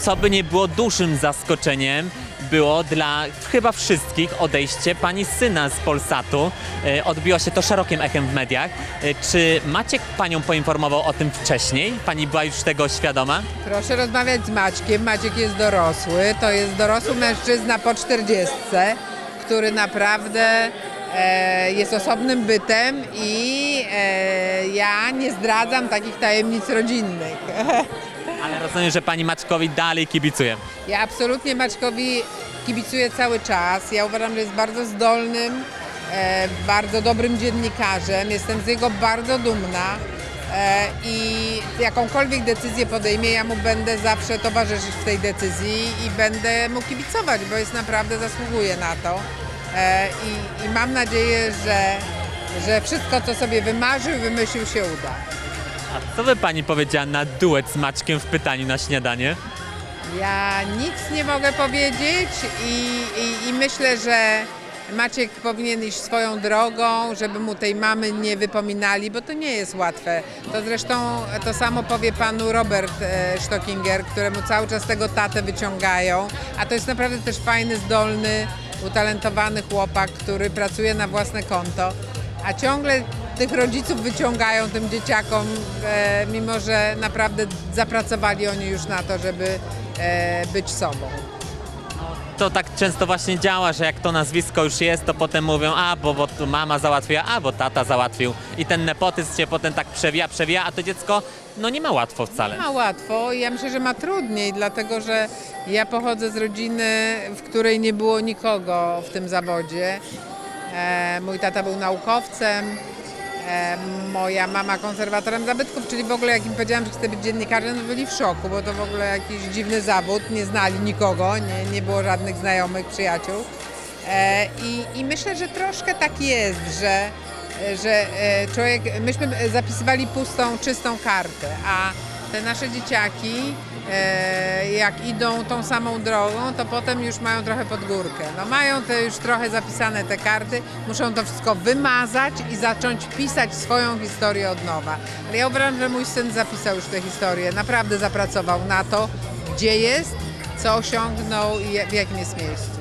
Co by nie było dużym zaskoczeniem, było dla chyba wszystkich odejście pani syna z Polsatu. E, Odbiło się to szerokim echem w mediach. E, Czy Maciek panią poinformował o tym wcześniej? Pani była już tego świadoma? Proszę rozmawiać z Maćkiem. Maciek jest dorosły. To jest dorosły mężczyzna po 40, który naprawdę e, jest osobnym bytem i ja nie zdradzam takich tajemnic rodzinnych. Ale rozumiem, że pani Maćkowi dalej kibicuje. Ja absolutnie Maćkowi kibicuję cały czas. Ja uważam, że jest bardzo zdolnym, e, bardzo dobrym dziennikarzem. Jestem z niego bardzo dumna. E, I jakąkolwiek decyzję podejmie, ja mu będę zawsze towarzyszyć w tej decyzji i będę mu kibicować, bo jest naprawdę zasługuje na to. E, i, I mam nadzieję, że, że wszystko, co sobie wymarzył, wymyślił się uda. A co by pani powiedziała na duet z Maćkiem w pytaniu na śniadanie? Ja nic nie mogę powiedzieć i, i, i myślę, że Maciek powinien iść swoją drogą, żeby mu tej mamy nie wypominali, bo to nie jest łatwe. To zresztą to samo powie panu Robert e, Stockinger, któremu cały czas tego tatę wyciągają, a to jest naprawdę też fajny, zdolny, utalentowany chłopak, który pracuje na własne konto, a ciągle tych rodziców wyciągają tym dzieciakom, e, mimo że naprawdę zapracowali oni już na to, żeby e, być sobą. To tak często właśnie działa, że jak to nazwisko już jest, to potem mówią, a bo, bo tu mama załatwiła, a bo tata załatwił. I ten nepotyzm się potem tak przewija, przewija, a to dziecko no nie ma łatwo wcale. Ma łatwo, ja myślę, że ma trudniej, dlatego że ja pochodzę z rodziny, w której nie było nikogo w tym zawodzie. E, mój tata był naukowcem, moja mama konserwatorem zabytków, czyli w ogóle jak im powiedziałam, że chcę być dziennikarzem, to byli w szoku, bo to w ogóle jakiś dziwny zawód, nie znali nikogo, nie, nie było żadnych znajomych, przyjaciół. E, i, I myślę, że troszkę tak jest, że, że e, człowiek, myśmy zapisywali pustą, czystą kartę, a te nasze dzieciaki, e, jak idą tą samą drogą, to potem już mają trochę pod górkę. No mają te już trochę zapisane te karty, muszą to wszystko wymazać i zacząć pisać swoją historię od nowa. Ale ja uważam, że mój syn zapisał już tę historię, naprawdę zapracował na to, gdzie jest, co osiągnął i w jakim jest miejscu.